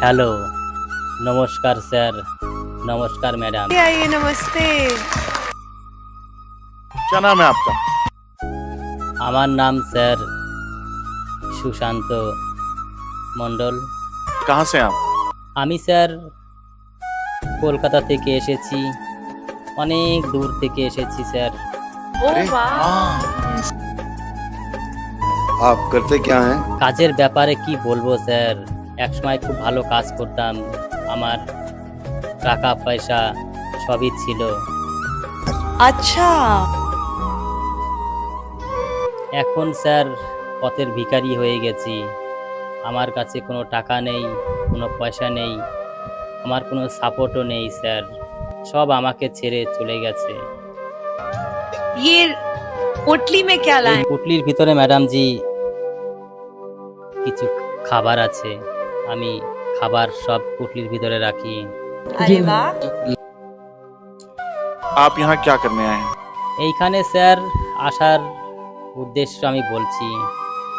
Hello নমস্কার sir নমস্কার madam आइए नमस्ते क्या नाम है आपका আমার নাম স্যার সুশান্ত মণ্ডল कहाँ से हैं आप আমি স্যার কলকাতা থেকে এসেছি অনেক দূর থেকে এসেছি স্যার ओ अरे, वाह हाँ। आप करते क्या हैं কাজের ব্যাপারে কি বলবো স্যার একসময় খুব ভালো কাজ করতাম আমার টাকা পয়সা সবই ছিল अच्छा এখন স্যার পথের ভিখারি হয়ে গেছি আমার কাছে কোনো টাকা নেই কোনো পয়সা নেই আমার কোনো সাপোর্টও নেই স্যার সব আমাকে ছেড়ে চলে গেছে ये पोटली में क्या এই लाए পুটলির ভিতরে ম্যাডাম জি কিছু খাবার আছে আমি খাবার সব পুটলির ভিতরে রাখি अरे वाह आप यहाँ क्या करने आए हैं এইখানে স্যার আসার উদ্দেশ্য আমি বলছি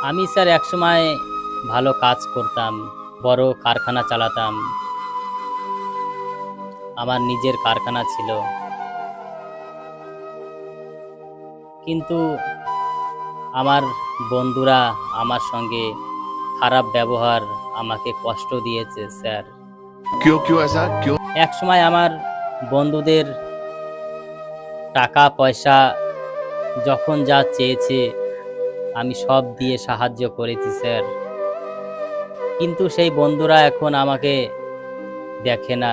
আমি স্যার একসময় ভালো কাজ করতাম বড় কারখানা চালাতাম আমার নিজের কারখানা ছিল কিন্তু আমার বন্ধুরা আমার সঙ্গে খারাপ ব্যবহার আমাকে কষ্ট দিয়েছে স্যার। এক সময় আমার বন্ধুদের টাকা পয়সা যখন যা চেয়েছে আমি সব দিয়ে সাহায্য করেছি স্যার। কিন্তু সেই বন্ধুরা এখন আমাকে দেখে না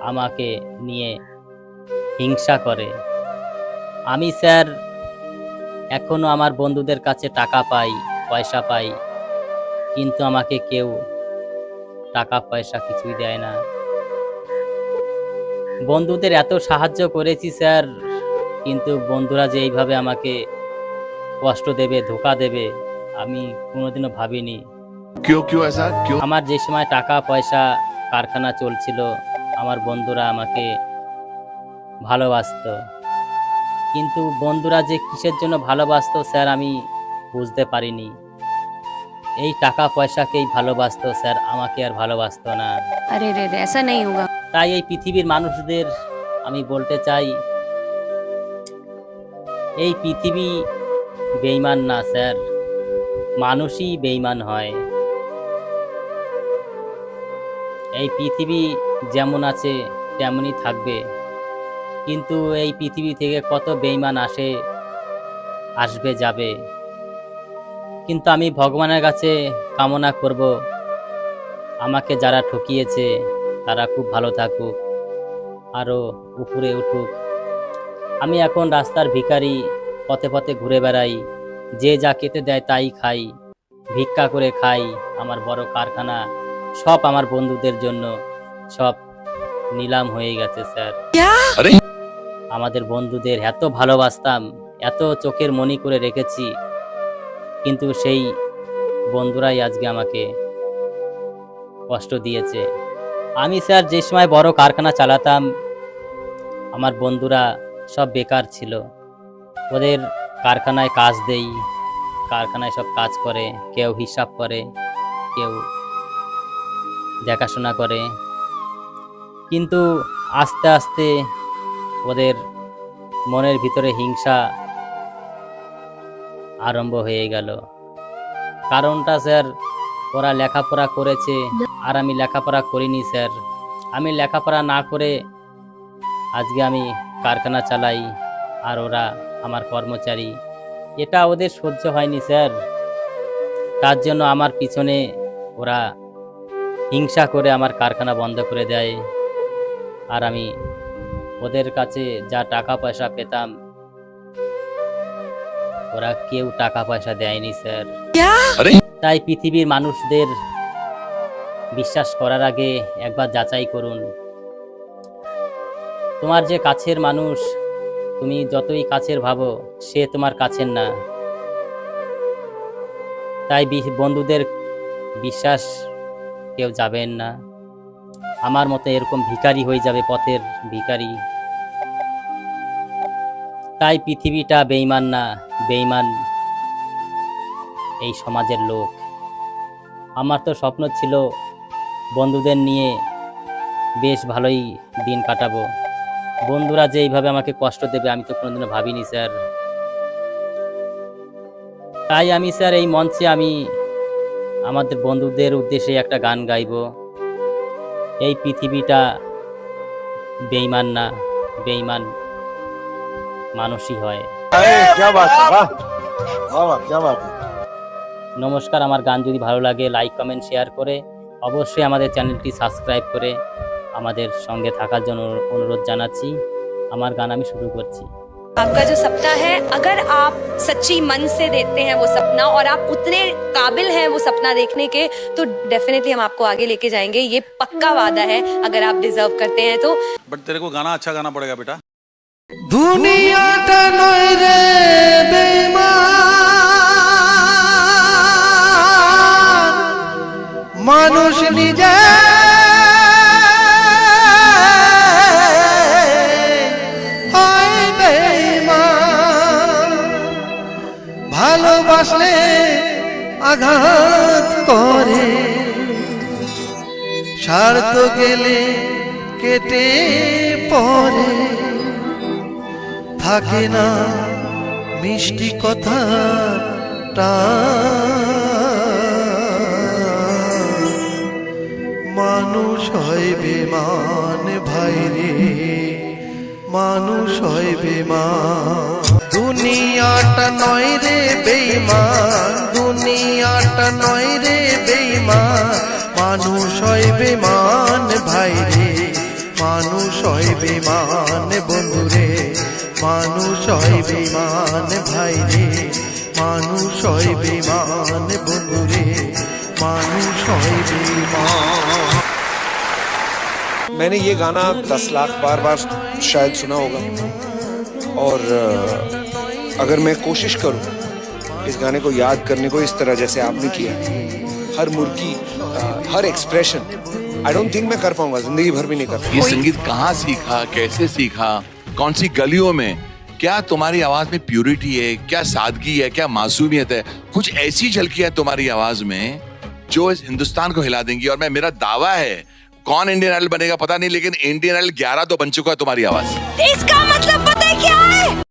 আমাকে নিয়ে হিংসা করে। আমি স্যার এখনও আমার বন্ধুদের কাছে টাকা পাই পয়সা পাই কিন্তু আমাকে কেউ টাকা পয়সা কিছুই দেয় না। বন্ধুদের এত সাহায্য করেছি স্যার কিন্তু বন্ধুরা যে এইভাবে আমাকে কষ্ট দেবে ধোকা দেবে আমি কোনোদিনও ভাবিনি। আমার যে সময় টাকা পয়সা কারখানা চলছিল আমার বন্ধুরা আমাকে ভালোবাসত। কিন্তু বন্ধুরা যে কিসের জন্য ভালোবাসত স্যার আমি বুঝতে পারিনি। এই টাকা পয়সাকেই ভালোবাসতো স্যার আমাকে আর ভালোবাসতো না अरे रे रे ऐसा नहीं होगा তাই এই পৃথিবীর মানুষদের আমি বলতে চাই এই পৃথিবী বেইমান না স্যার মানুষই বেইমান হয় এই পৃথিবী যেমন আছে তেমনই থাকবে কিন্তু এই পৃথিবী থেকে কত বেইমান আসে আসবে যাবে কিন্তু আমি ভগবানের কাছে কামনা করব। আমাকে যারা ঠকিয়েছে তারা খুব ভালো থাকুক আরও উপরে উঠুক। আমি এখন রাস্তার ভিখারি পথে পথে ঘুরে বেড়াই। যে যা খেতে দেয় তাই খাই ভিক্ষা করে খাই আমার বড় কারখানা সব আমার বন্ধুদের জন্য সব নিলাম হয়ে গেছে স্যার। আমাদের বন্ধুদের এত ভালোবাসতাম এত চোখের মনি করে রেখেছি। কিন্তু সেই বন্ধুরাই আজকে আমাকে কষ্ট দিয়েছে। আমি স্যার যে সময় বড় কারখানা চালাতাম, আমার বন্ধুরা সব বেকার ছিল। ওদের কারখানায় কাজ দেই, কারখানায় সব কাজ করে, কেউ হিসাব করে, কেউ দেখাশোনা করে। কিন্তু আস্তে আস্তে ওদের মনের ভিতরে হিংসা আরম্ভ হয়ে গেল। কারণটা স্যার, ওরা লেখাপড়া করেছে আর আমি লেখাপড়া করিনি স্যার। আমি লেখাপড়া না করে আজকে আমি কারখানা চালাই আর ওরা আমার কর্মচারী। এটা ওদের সহ্য হয়নি স্যার। তার জন্য আমার পিছনে ওরা হিংসা করে আমার কারখানা বন্ধ করে দেয়। আর আমি ওদের কাছে যা টাকা পয়সা পেতাম ওরা কেউ টাকা পয়সা দেয়নি স্যার। তাই পৃথিবীর মানুষদের বিশ্বাস করার আগে একবার যাচাই করুন। তোমার যে কাছের মানুষ তুমি যতই কাছের ভাবো সে তোমার কাছের না। তাই বি- বন্ধুদের বিশ্বাস কেউ যাবেন না। আমার মতো এরকম ভিখারি হয়ে যাবে পথের ভিখারি। তাই পৃথিবীটা বেইমান না বেইমান এই সমাজের লোক। আমার তো স্বপ্ন ছিল বন্ধুদের নিয়ে বেশ ভালোই দিন কাটাবো। বন্ধুরা যে এইভাবে আমাকে কষ্ট দেবে, আমি তো কোনোদিনও ভাবিনি, স্যার। তাই আমি, স্যার, এই মঞ্চে আমি আমাদের বন্ধুদের উদ্দেশ্যে একটা গান গাইবো। এই পৃথিবীটা বেইমান না বেইমান মানুষই হয় क्या बात है वाह वाह वाह क्या बात है নমস্কার আমার গান যদি ভালো লাগে লাইক কমেন্ট শেয়ার করে অবশ্যই আমাদের চ্যানেলটি সাবস্ক্রাইব করে আমাদের সঙ্গে থাকার জন্য অনুরোধ জানাচ্ছি আমার গান আমি শুরু করছি आपका जो सपना है अगर आप सच्ची मन से देखते हैं वो सपना और आप उतने काबिल हैं वो सपना देखने के तो डेफिनेटली हम आपको आगे लेके जाएंगे ये पक्का वादा है अगर आप डिजर्व करते हैं तो बट तेरे को गाना अच्छा गाना पड़ेगा बेटा দুনিয়াটা নয় রে বেইমান। মানুষ নিজে ভালোবাসলে আঘাত করে। স্বার্থ গেলে কেটে পড়ে। থাকে না মিষ্টি কথা মানুষ হয় বেমান ভাইরে মানুষ হয় বেমান। দুনিয়াটা নয় রে বেইমান, দুনিয়াটা নয় রে বেইমান। মানুষ হয় বেমান ভাইরে মানুষ হয় বেমান বন্ধুরে মানুষ হয় বেমান ভাইরে মানুষ হয় বেমান বন্ধুরে মানুষ হয় বেমান मैंने ये गाना दस लाख बार बार शायद सुना होगा और अ, अगर मैं कोशिश करूं इस गाने को याद करने को इस तरह जैसे आपने किया हर मुर्गी अ, हर एक्सप्रेशन आई डोंट थिंक मैं कर पाऊंगा जिंदगी भर भी नहीं कर पाऊंगा ये संगीत कहाँ सीखा कैसे सीखा कौन सी गलियों में क्या तुम्हारी आवाज़ में प्यूरिटी है, क्या सादगी है, क्या मासूमियत है? कुछ ऐसी झलकियाँ तुम्हारी आवाज़ में जो इस हिंदुस्तान को हिला देंगी और मैं, मेरा दावा है, कौन इंडियन आइडल बनेगा पता नहीं, लेकिन इंडियन आइडल 11 तो बन चुका है तुम्हारी आवाज़। इसका मतलब पता है क्या है?